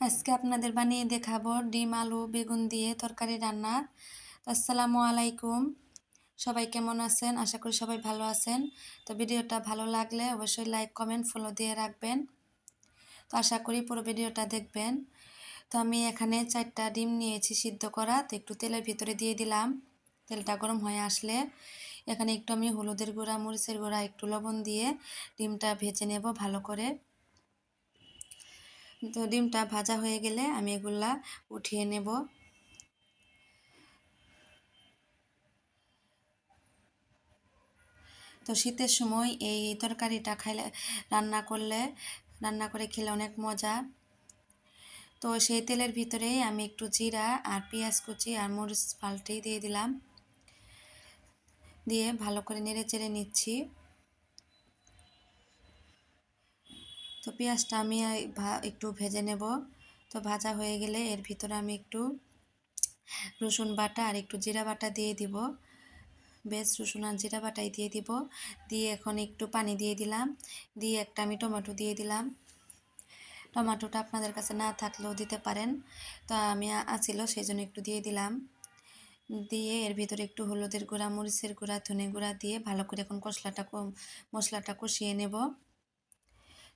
আজকে আপনাদের বানিয়ে দেখাবো ডিম, আলু, বেগুন দিয়ে তরকারি রান্না। তো আসসালামু আলাইকুম। সবাই কেমন আছেন? আশা করি সবাই ভালো আছেন। তো ভিডিওটা ভালো লাগলে অবশ্যই লাইক, কমেন্ট ফলো দিয়ে রাখবেন। তো আশা করি পুরো ভিডিওটা দেখবেন। তো আমি এখানে চারটা ডিম নিয়েছি সিদ্ধ করা। তো একটু তেলের ভিতরে দিয়ে দিলাম। তেলটা গরম হয়ে আসলে এখানে একটু আমি হলুদের গুঁড়া, মরিচের গুঁড়া, একটু লবণ দিয়ে ডিমটা ভেজে নেব ভালো করে। তো ডিমটা ভাজা হয়ে গেলে আমি এগুলা উঠিয়ে নেব। তো শীতের সময় এই তরকারিটা খাইলে, রান্না করলে, রান্না করে খেলে অনেক মজা। তো সেই তেলের ভিতরেই আমি একটু জিরা আর পেঁয়াজ কুচি আর মরিচ পাল্টে দিয়ে দিলাম। দিয়ে ভালো করে নেড়ে চেড়ে নিচ্ছি। তো পেঁয়াজটা আমি একটু ভেজে নেব। তো ভাজা হয়ে গেলে এর ভিতরে আমি একটু রসুন বাটা আর একটু জিরা বাটা দিয়ে দিব। বেশ, রসুন আর জিরা বাটাই দিয়ে দিব। দিয়ে এখন একটু পানি দিয়ে দিলাম। দিয়ে একটা আমি টমেটো দিয়ে দিলাম। টমেটোটা আপনাদের কাছে না থাকলেও দিতে পারেন। তো আমি আছিল সেই জন্য একটু দিয়ে দিলাম। দিয়ে এর ভিতরে একটু হলুদের গুঁড়া, মরিচের গুঁড়া, ধনে গুঁড়া দিয়ে ভালো করে এখন কষলাটা মশলাটা কষিয়ে নেব।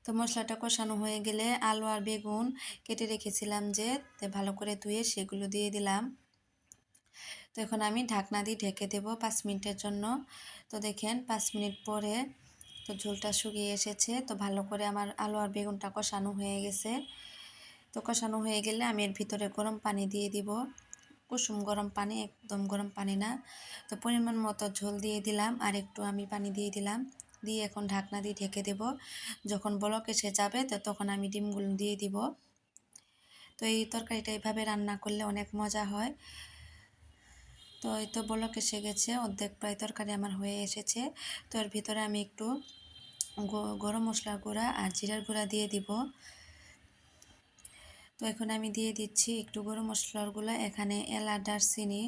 তো মশলাটা কষানো হয়ে গেলে আলু আর বেগুন কেটে রেখেছিলাম যে ভালো করে ধুয়ে সেগুলো দিয়ে দিলাম। তো এখন আমি ঢাকনা দিয়ে ঢেকে দেব পাঁচ মিনিটের জন্য। তো দেখেন পাঁচ মিনিট পরে তো ঝোলটা শুকিয়ে এসেছে, তো ভালো করে আমার আলু আর বেগুনটা কষানো হয়ে গেছে। তো কষানো হয়ে গেলে আমি এর ভিতরে গরম পানি দিয়ে দিব। কুসুম গরম পানি, একদম গরম পানি না। তো পরিমাণ মতো ঝোল দিয়ে দিলাম, আর একটু আমি পানি দিয়ে দিলাম। দিয়ে এখন ঢাকনা দিয়ে ঢেকে দেব। যখন বলক এসে যাবে, তো তখন আমি ডিমগুলো দিয়ে দিব। তো এই তরকারিটা এইভাবে রান্না করলে অনেক মজা হয়। তো এই তো বলক এসে গেছে, অর্ধেক প্রায় তরকারি আমার হয়ে এসেছে। তো এর ভিতরে আমি একটু গরম মশলার গুঁড়া আর জিরার গুঁড়া দিয়ে দিব। তো এখন আমি দিয়ে দিচ্ছি একটু গরম মশলার গুঁড়া, এখানে এলা দারচিনি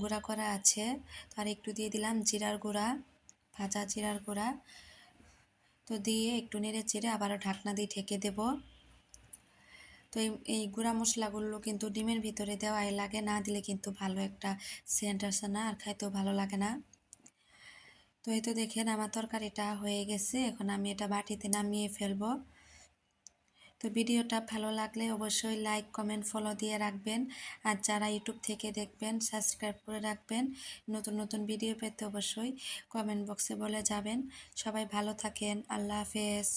গুঁড়া করা আছে। তো আর একটু দিয়ে দিলাম জিরার গুঁড়া। ভাজা জিরার গুঁড়া। তো দিয়ে একটু নেড়ে চেড়ে আবারও ঢাকনা দিয়ে ঢেকে দেব। তো এই এই গুঁড়া মশলাগুলো কিন্তু ডিমের ভিতরে দেওয়াই লাগে, না দিলে কিন্তু ভালো একটা সেন্ট আসে না আর খাইতেও ভালো লাগে না। তো এই তো দেখেন আমার তরকারিটা হয়ে গেছে, এখন আমি এটা বাটিতে নামিয়ে ফেলব। তো ভিডিওটা ভালো লাগলে অবশ্যই লাইক, কমেন্ট, ফলো দিয়ে রাখবেন। আর যারা ইউটিউব থেকে দেখবেন, সাবস্ক্রাইব করে রাখবেন। নতুন নতুন ভিডিও পেতে অবশ্যই কমেন্ট বক্সে বলে যাবেন। সবাই ভালো থাকেন। আল্লাহ হাফেজ।